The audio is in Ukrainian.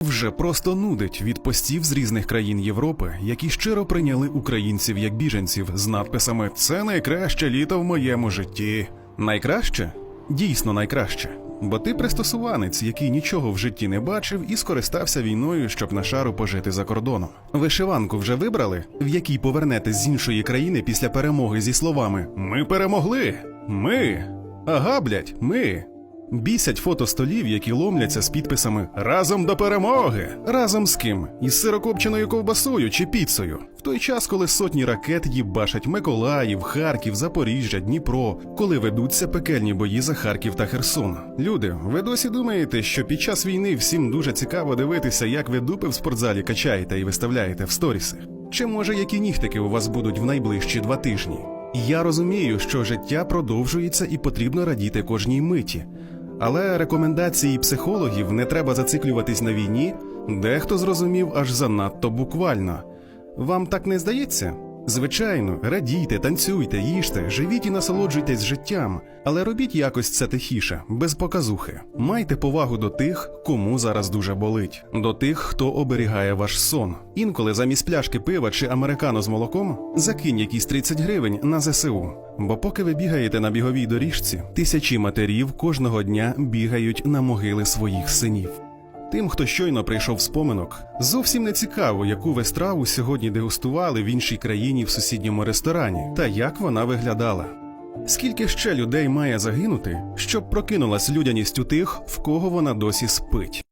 Вже просто нудить від постів з різних країн Європи, які щиро прийняли українців як біженців з надписами Це найкраще літо в моєму житті. Найкраще? Дійсно найкраще. Бо ти пристосуванець, який нічого в житті не бачив і скористався війною, щоб на шару пожити за кордоном. Вишиванку вже вибрали, в якій повернетесь з іншої країни після перемоги зі словами Ми перемогли! Ми! Ага, блять, ми! Бісять фото столів, які ломляться з підписами Разом до перемоги! Разом з ким? Із сирокопченою ковбасою чи піцею? В той час, коли сотні ракет їбашать Миколаїв, Харків, Запоріжжя, Дніпро, коли ведуться пекельні бої за Харків та Херсон. Люди, ви досі думаєте, що під час війни всім дуже цікаво дивитися, як ви дупи в спортзалі качаєте і виставляєте в сторіси? Чи може які нігтики у вас будуть в найближчі два тижні? Я розумію, що життя продовжується і потрібно радіти кожній миті. Але рекомендації психологів не треба зациклюватись на війні, дехто зрозумів аж занадто буквально. Вам так не здається? Звичайно, радійте, танцюйте, їжте, живіть і насолоджуйтесь життям, але робіть якось це тихіше, без показухи. Майте повагу до тих, кому зараз дуже болить, до тих, хто оберігає ваш сон. Інколи замість пляшки пива чи американо з молоком закинь якісь 30 гривень на ЗСУ. Бо поки ви бігаєте на біговій доріжці, тисячі матерів кожного дня бігають на могили своїх синів. Тим, хто щойно прийшов з поминок, зовсім не цікаво, яку ви страву сьогодні дегустували в іншій країні в сусідньому ресторані, та як вона виглядала. Скільки ще людей має загинути, щоб прокинулась людяність у тих, в кого вона досі спить?